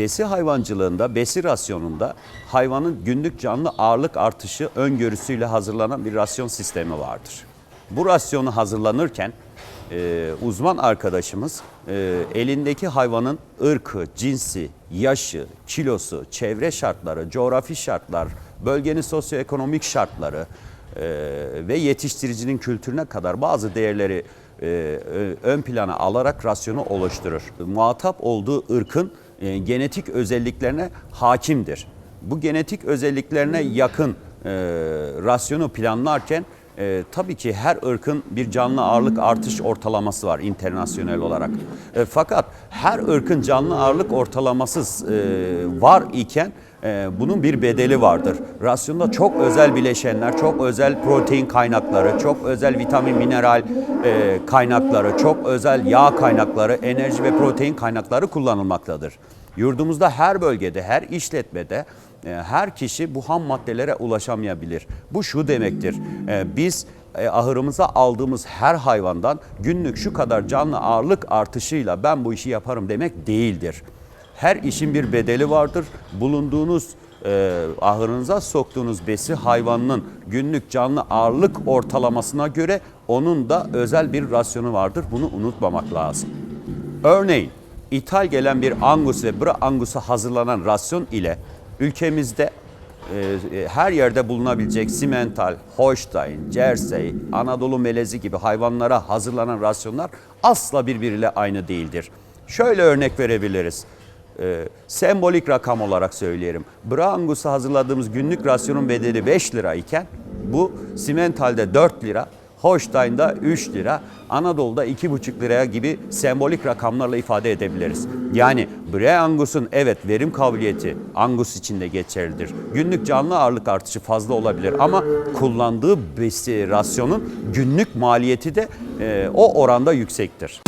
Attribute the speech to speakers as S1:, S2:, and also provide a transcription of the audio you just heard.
S1: besi hayvancılığında, besi rasyonunda hayvanın günlük canlı ağırlık artışı öngörüsüyle hazırlanan bir rasyon sistemi vardır. Bu rasyonu hazırlanırken e, uzman arkadaşımız e, elindeki hayvanın ırkı, cinsi, yaşı, kilosu, çevre şartları, coğrafi şartlar, bölgenin sosyoekonomik şartları e, ve yetiştiricinin kültürüne kadar bazı değerleri e, ön plana alarak rasyonu oluşturur. Muhatap olduğu ırkın e, genetik özelliklerine hakimdir. Bu genetik özelliklerine yakın e, rasyonu planlarken e, tabii ki her ırkın bir canlı ağırlık artış ortalaması var internasyonel olarak. E, fakat her ırkın canlı ağırlık ortalaması e, var iken e, bunun bir bedeli vardır. Rasyonda çok özel bileşenler, çok özel protein kaynakları, çok özel vitamin, mineral e, kaynakları, çok özel yağ kaynakları, enerji ve protein kaynakları kullanılmaktadır. Yurdumuzda her bölgede, her işletmede her kişi bu ham maddelere ulaşamayabilir. Bu şu demektir. e, Biz e, ahırımıza aldığımız her hayvandan günlük şu kadar canlı ağırlık artışıyla ben bu işi yaparım demek değildir. Her işin bir bedeli vardır. Bulunduğunuz e, ahırınıza soktuğunuz besi hayvanının günlük canlı ağırlık ortalamasına göre onun da özel bir rasyonu vardır. Bunu unutmamak lazım. Örneğin ithal gelen bir angus ve bra angusa hazırlanan rasyon ile ülkemizde e, e, her yerde bulunabilecek simental, Holstein, Jersey, Anadolu melezi gibi hayvanlara hazırlanan rasyonlar asla birbiriyle aynı değildir. Şöyle örnek verebiliriz. E, sembolik rakam olarak söyleyelim. Bra Angus'a hazırladığımız günlük rasyonun bedeli 5 lira iken bu simentalde 4 lira, Holstein'da 3 lira, Anadolu'da 2,5 liraya gibi sembolik rakamlarla ifade edebiliriz. Yani Bre Angus'un evet verim kabiliyeti Angus için de geçerlidir. Günlük canlı ağırlık artışı fazla olabilir ama kullandığı besi rasyonun günlük maliyeti de e, o oranda yüksektir.